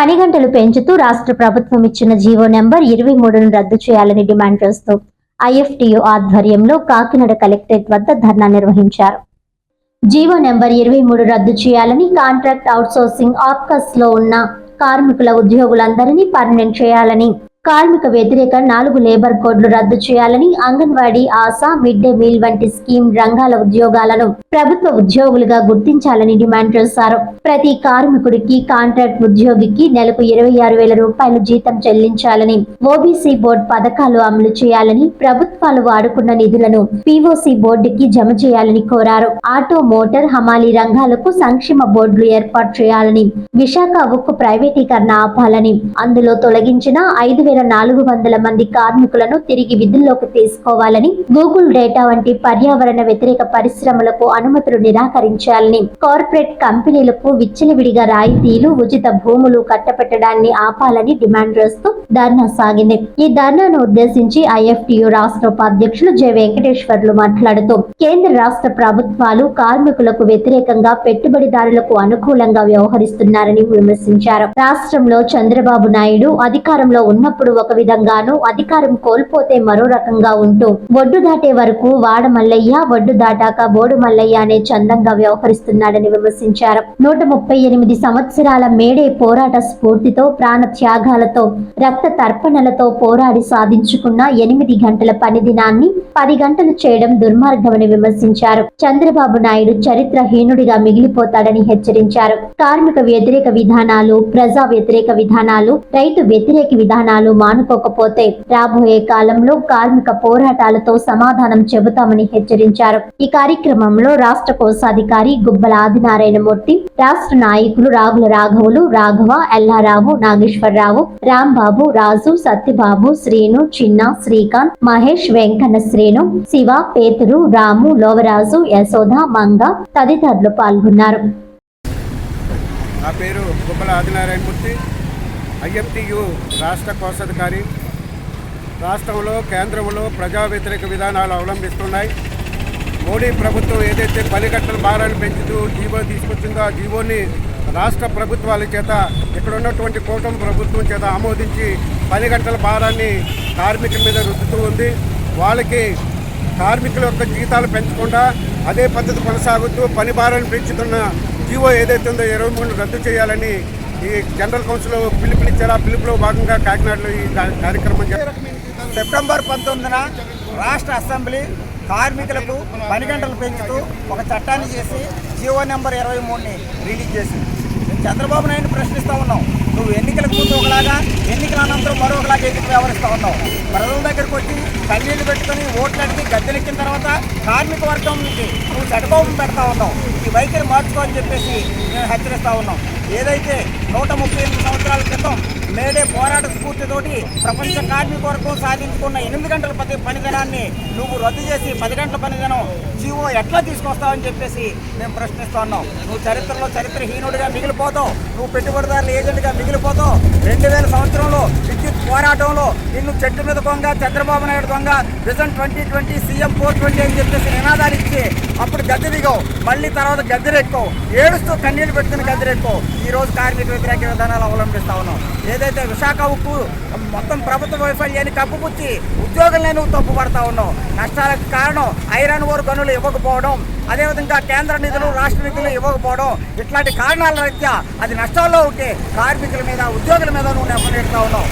పని గంటలు పెంచుతూ రాష్ట్ర ప్రభుత్వం ఇచ్చిన జీవో నెంబర్ ఇరవై మూడును రద్దు చేయాలని డిమాండ్ చేస్తూ ఐఎఫ్టియు ఆధ్వర్యంలో కాకినాడ కలెక్టరేట్ వద్ద ధర్నా నిర్వహించారు. జీవో నెంబర్ ఇరవై మూడు రద్దు చేయాలని కాంట్రాక్ట్ అవుట్సోర్సింగ్ ఆప్కస్లో ఉన్న కార్మికుల ఉద్యోగులందరినీ పర్మనెంట్ చేయాలని కార్మిక వ్యతిరేక నాలుగు లేబర్ కోడ్లు రద్దు చేయాలని Anganwadi ASHA mid day meal వంటి స్కీమ్ రంగాల ఉద్యోగాలను ప్రభుత్వ ఉద్యోగులుగా గుర్తించాలని డిమాండ్ చేశారు. ప్రతి కార్మికుడికి కాంట్రాక్ట్ ఉద్యోగికి నెలకు ఇరవై ఆరు వేల రూపాయలు జీతం చెల్లించాలని ఓబీసీ బోర్డు పథకాలు అమలు చేయాలని ప్రభుత్వాలు వాడుకున్న నిధులను పీఓసీ బోర్డుకి జమ చేయాలని కోరారు. ఆటో మోటార్ హమాలీ రంగాలకు సంక్షేమ బోర్డులు ఏర్పాటు చేయాలని విశాఖ ఉక్కు ప్రైవేటీకరణ ఆపాలని అందులో తొలగించిన ఐదు వేల నాలుగు వందల మంది కార్మికులను తిరిగి విధుల్లోకి తీసుకోవాలని గూగుల్ డేటా వంటి పర్యావరణ వ్యతిరేక పరిశ్రమలకు అనుమతులు నిరాకరించాలని కార్పొరేట్ కంపెనీలకు విచ్చలవిడిగా రాయితీలు ఉచిత భూములు కట్టపెట్టడాన్ని ఆపాలని డిమాండ్ చేస్తూ ధర్నా సాగింది. ఈ ధర్నాను ఉద్దేశించి ఐఎఫ్టియు రాష్ట్ర ఉపాధ్యక్షులు జె వెంకటేశ్వర్లు మాట్లాడుతూ కేంద్ర రాష్ట్ర ప్రభుత్వాలు కార్మికులకు వ్యతిరేకంగా పెట్టుబడిదారులకు అనుకూలంగా వ్యవహరిస్తున్నారని విమర్శించారు. రాష్ట్రంలో చంద్రబాబు నాయుడు అధికారంలో ఉన్నప్పుడు ఒక విధంగాను అధికారం కోల్పోతే మరో రకంగా ఉంటూ ఒడ్డు దాటే వరకు వాడ మల్లయ్య ఒడ్డు దాటాక బోడు మల్లయ్య అనే చందంగా వ్యవహరిస్తున్నాడని విమర్శించారు. నూట ముప్పై ఎనిమిది సంవత్సరాల మేడే పోరాట స్ఫూర్తితో ప్రాణ త్యాగాలతో రక్త తర్పణలతో పోరాడి సాధించుకున్న ఎనిమిది గంటల పని దినాన్ని పది గంటలు చేయడం దుర్మార్గమని విమర్శించారు. చంద్రబాబు నాయుడు చరిత్రహీనుడిగా మిగిలిపోతాడని హెచ్చరించారు. కార్మిక వ్యతిరేక విధానాలు ప్రజా వ్యతిరేక విధానాలు రైతు వ్యతిరేక విధానాలు మానుకోకపోతే రాబోయే కాలంలో కార్మిక పోరాటాలతో సమాధానం చెబుతామని హెచ్చరించారు. ఈ కార్యక్రమంలో రాష్ట్ర కోశాధికారి గుబ్బల ఆదినారాయణమూర్తి రాష్ట్ర నాయకులు రాగుల రాఘవులు రాఘవ ఎల్లారావు నాగేశ్వరరావు రాంబాబు రాజు సత్యబాబు శ్రీను చిన్న శ్రీకాంత్ మహేష్ వెంకన్న శ్రీను శివ పేతురు రాము లోవరాజు యశోద మంగ తదితరులు పాల్గొన్నారు. నా పేరు గుబ్బల ఆదినారాయణమూర్తి. ఐఎంటియు రాష్ట్ర కోశాధికారి రాష్ట్రంలో కేంద్రంలో ప్రజా వ్యతిరేక విధానాలు అవలంబిస్తున్నాయి. మోడీ ప్రభుత్వం ఏదైతే పని గంటల భారాన్ని పెంచుతూ జీవో తీసుకొచ్చిందో ఆ జీవోని రాష్ట్ర ప్రభుత్వాల చేత ఇక్కడ ఉన్నటువంటి కూటమి ప్రభుత్వం చేత ఆమోదించి పని గంటల భారాన్ని కార్మికుల మీద రుద్దుతూ ఉంది. వాళ్ళకి కార్మికుల యొక్క జీతాలు పెంచకుండా అదే పద్ధతి కొనసాగుతూ పని భారాన్ని పెంచుతున్న జీవో ఏదైతే ఉందో ఇరవై మూడు రద్దు చేయాలని ఈ జనరల్ కౌన్సిల్ పిలుపునిచ్చారు ఆ పిలుపులో భాగంగా కాకినాడలో ఈ కార్యక్రమం సెప్టెంబర్ పంతొమ్మిదిన రాష్ట్ర అసెంబ్లీ కార్మికులకు పని గంటలు పెంచుతూ ఒక చట్టాన్ని చేసి జీవో నెంబర్ ఇరవై మూడుని రిలీజ్ చేసింది. చంద్రబాబు నాయుడు ప్రశ్నిస్తూ ఉన్నాం. నువ్వు ఎన్నికలకు ముందు ఒకలాగా ఎన్నికల అనంతరం మరొకలాగా ఎందుకు వ్యవహరిస్తూ ఉన్నావు? ప్రజల దగ్గరికి వచ్చి కన్నీళ్ళు పెట్టుకొని ఓట్లు అడిగి గద్దెలెక్కిన తర్వాత కార్మిక వర్గం నుంచి నువ్వు చెడకోపం పెడతా ఉన్నావు. ఈ వైఖరి మార్చుకో అని చెప్పేసి మేము హెచ్చరిస్తూ ఉన్నాం. ఏదైతే నూట ముప్పై ఎనిమిది సంవత్సరాల క్రితం మేడే పోరాట స్ఫూర్తితోటి ప్రపంచ కార్మిక వర్గం సాధించుకున్న ఎనిమిది గంటల పది పనిదినాన్ని నువ్వు రద్దు చేసి పది గంటల పనిదినం జీవో ఎట్లా తీసుకొస్తావని చెప్పేసి మేము ప్రశ్నిస్తున్నాం నువ్వు చరిత్రలో చరిత్రహీనుడిగా మిగిలిపోతావు. నువ్వు పెట్టుబడిదారుల ఏజెంట్గా మిగిలిపోతావు. రెండు వేల సంవత్సరంలో పోరాటంలో నిన్ను చెట్టు మీద దొంగ చంద్రబాబు నాయుడు దొంగ vision twenty twenty CM four twenty అని చెప్పేసి నినాదాలు ఇచ్చి అప్పుడు గద్దె దిగవు. మళ్ళీ తర్వాత గద్దెరెక్కవు ఏడుస్తూ కన్నీళ్ళు పెట్టుకుని గద్దెరెక్కవు ఈ రోజు కార్మిక వ్యతిరేక విధానాలు అవలంబిస్తా ఉన్నాం ఏదైతే విశాఖ ఉక్కు మొత్తం ప్రభుత్వ వైఫల్యాన్ని కప్పుపుచ్చి ఉద్యోగులనే నువ్వు తప్పు పడతా ఉన్నావు. నష్టాలకు కారణం ఐరన్ ఓర్ గనులు ఇవ్వకపోవడం అదేవిధంగా కేంద్ర నిధులు రాష్ట్ర నిధులు ఇవ్వకపోవడం. ఇట్లాంటి కారణాల రీత్యా అది నష్టాల్లో ఉంటే కార్మికుల మీద ఉద్యోగుల మీద నువ్వు నెప్పనెడతా ఉన్నావు.